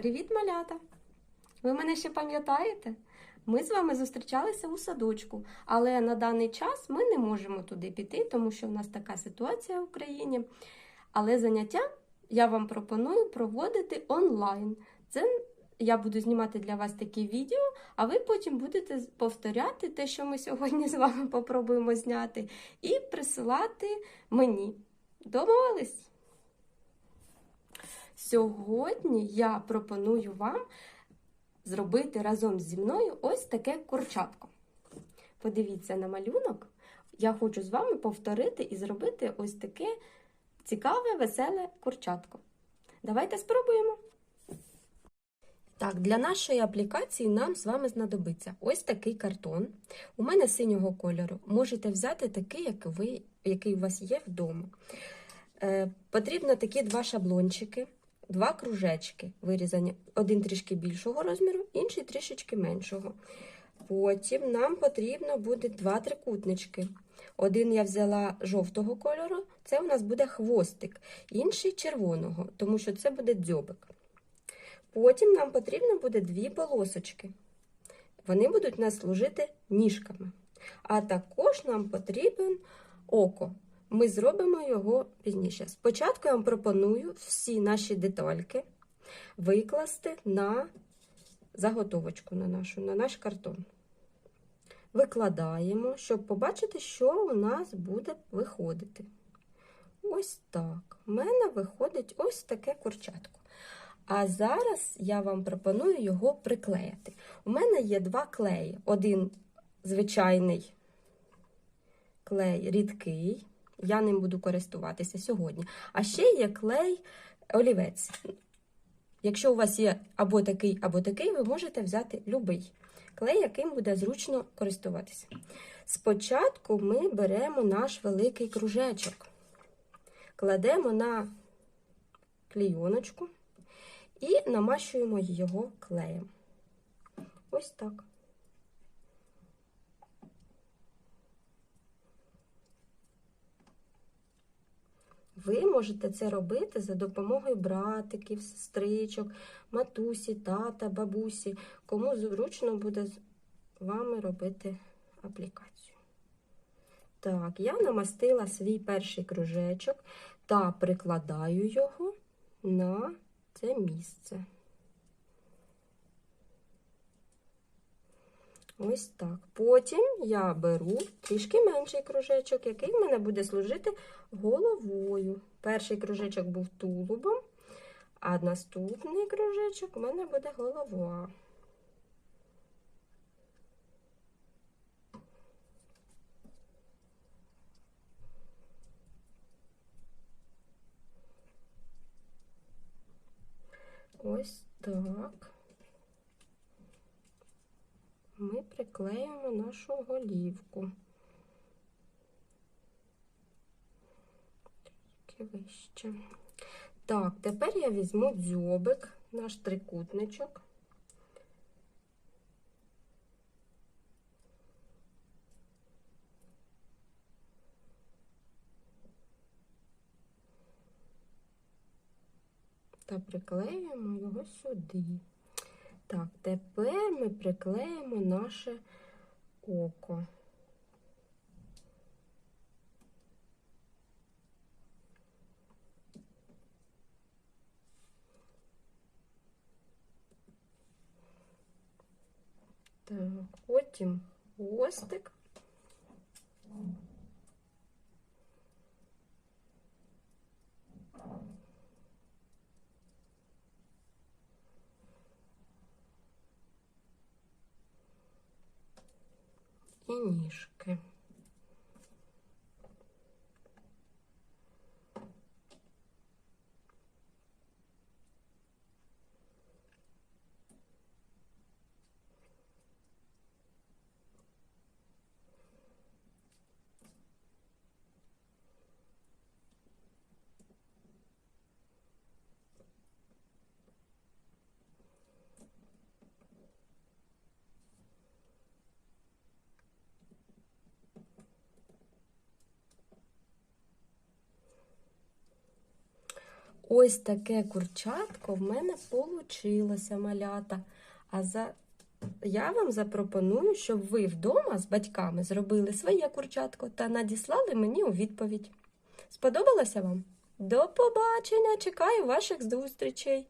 Привіт, малята! Ви мене ще пам'ятаєте? Ми з вами зустрічалися у садочку, але на даний час ми не можемо туди піти, тому що в нас така ситуація в Україні. Але заняття я вам пропоную проводити онлайн. Це я буду знімати для вас такі відео, а ви потім будете повторяти те, що ми сьогодні з вами попробуємо зняти, і присилати мені. Домовились? Сьогодні я пропоную вам зробити разом зі мною ось таке курчатко. Подивіться на малюнок. Я хочу з вами повторити і зробити ось таке цікаве, веселе курчатко. Давайте спробуємо. Так, для нашої аплікації нам з вами знадобиться ось такий картон. У мене синього кольору. Можете взяти такий, як ви, який у вас є вдома. Е, потрібно такі два шаблончики, два кружечки вирізані, один трішки більшого розміру, інший трішечки меншого. Потім нам потрібно буде два трикутнички. Один я взяла жовтого кольору, це у нас буде хвостик, інший червоного, тому що це буде дзьобик. Потім нам потрібно буде дві полосочки. Вони будуть нас служити ніжками. А також нам потрібен око. Ми зробимо його пізніше. Спочатку я вам пропоную всі наші детальки викласти на заготовочку на нашу, на наш картон. Викладаємо, щоб побачити, що у нас буде виходити. Ось так. У мене виходить ось таке курчатко. А зараз я вам пропоную його приклеїти. У мене є два клеї. Один звичайний клей рідкий, я ним буду користуватися сьогодні. А ще є клей олівець. Якщо у вас є або такий, або такий, ви можете взяти любий клей, яким буде зручно користуватися. Спочатку ми беремо наш великий кружечок, кладемо на клійоночку і намащуємо його клеєм. Ось так. Ви можете це робити за допомогою братиків, сестричок, матусі, тата, бабусі, кому зручно буде з вами робити аплікацію. Так, я намастила свій перший кружечок та прикладаю його на це місце. Ось так. Потім я беру трішки менший кружечок, який в мене буде служити головою. Перший кружечок був тулубом, а наступний кружечок у мене буде голова. Ось так. Ми приклеїмо нашу голівку. Трішки вище. Так, тепер я візьму дзьобик, наш трикутничок. Та приклеїмо його сюди. Так, тепер ми приклеїмо наше око. Так, потім хвостик. І ніжки. Ось таке курчатко в мене получилося, малята. А за... я вам запропоную, щоб ви вдома з батьками зробили своє курчатко та надіслали мені у відповідь. Сподобалося вам? До побачення! Чекаю ваших зустрічей!